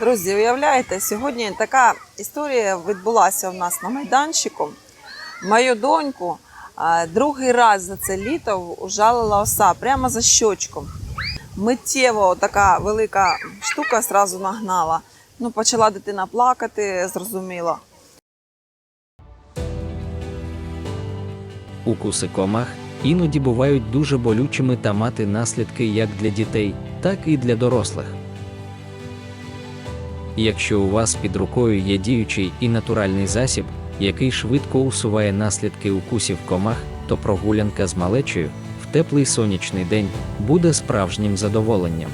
Друзі, уявляєте, сьогодні така історія відбулася у нас на майданчику. Мою доньку другий раз за це літо ужалила оса прямо за щочку. Миттєво така велика штука зразу нагнала. Ну, почала дитина плакати, зрозуміло. Укуси комах іноді бувають дуже болючими та мати наслідки як для дітей, так і для дорослих. Якщо у вас під рукою є діючий і натуральний засіб, який швидко усуває наслідки укусів комах, то прогулянка з малечею в теплий сонячний день буде справжнім задоволенням.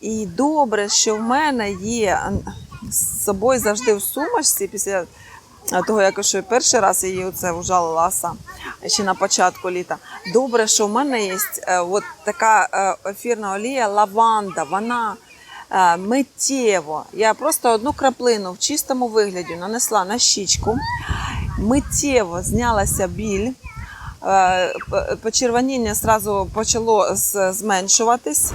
І добре, що в мене є з собою завжди в сумочці після того, як перший раз її оце ужалила оса ще на початку літа. Добре, що в мене є е, от така е, ефірна олія лаванда. Вона е, миттєво. Я просто одну краплину в чистому вигляді нанесла на щічку, миттєво знялася біль. Почервоніння зразу почало зменшуватись.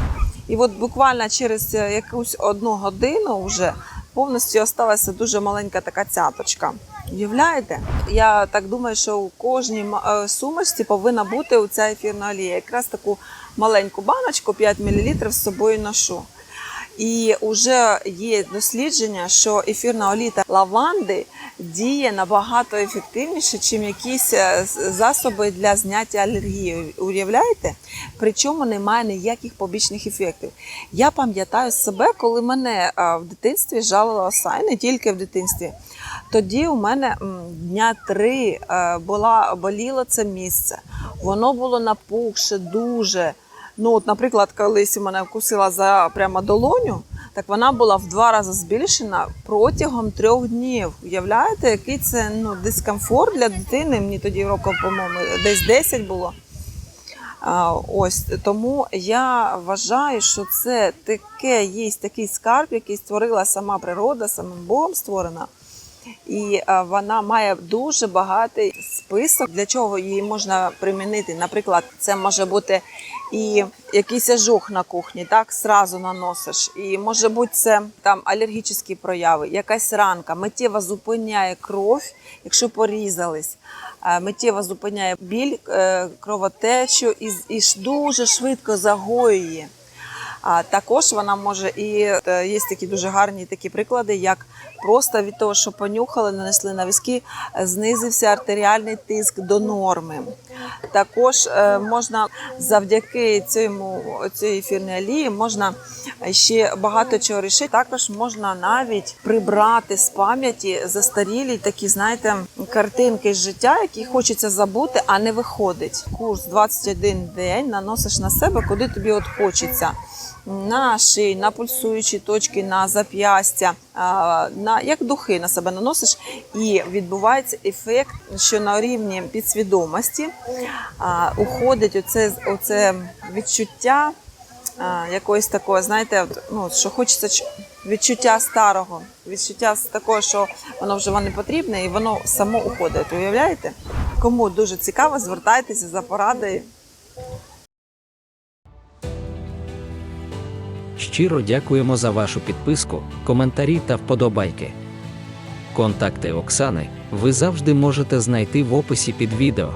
І от буквально через якусь одну годину вже повністю осталася дуже маленька така цяточка. Уявляєте? Я так думаю, що у кожній е, сумочці повинна бути ця ефірна олія. Якраз таку маленьку баночку 5 мл з собою ношу. І вже є дослідження, що ефірна оліта лаванди діє набагато ефективніше, ніж якісь е, засоби для зняття алергії. Уявляєте? Причому немає ніяких побічних ефектів. Я пам'ятаю себе, коли мене е, в дитинстві жалила оса, і не тільки в дитинстві. Тоді у мене дня три е, була боліло це місце. Воно було напухше дуже. Ну, от, наприклад, колись мене вкусила за прямо долоню, так вона була в два рази збільшена протягом трьох днів. Уявляєте, який це ну, дискомфорт для дитини? Мені тоді років, по-моєму, десь 10 було. А, ось тому я вважаю, що це таке є такий скарб, який створила сама природа, самим Богом створена. І вона має дуже багатий список, для чого її можна примінити. Наприклад, це може бути і якийсь ожог на кухні, так зразу наносиш. І може бути це там алергічні прояви, якась ранка, миттєво зупиняє кров, якщо порізались. Миттєво зупиняє біль, е, кровотечу і, і дуже швидко загоює. А також вона може і є такі дуже гарні такі приклади, як просто від того, що понюхали, нанесли на візки, е, знизився артеріальний тиск до норми. Також е, можна завдяки цьому цій ефірній олії можна ще багато чого рішити. Також можна навіть прибрати з пам'яті застарілі такі, знаєте, картинки з життя, які хочеться забути, а не виходить. Курс 21 день наносиш на себе, куди тобі от хочеться. На шиї, на пульсуючі точки, на зап'ястя, на як духи на себе наносиш, і відбувається ефект, що на рівні підсвідомості уходить оце, оце відчуття а, якоїсь такого, знаєте, от, ну, що хочеться відчуття старого, відчуття такого, що воно вже вам не потрібне, і воно само уходить. Уявляєте? Кому дуже цікаво, звертайтеся за порадою. Щиро дякуємо за вашу підписку, коментарі та вподобайки. Контакти Оксани ви завжди можете знайти в описі під відео.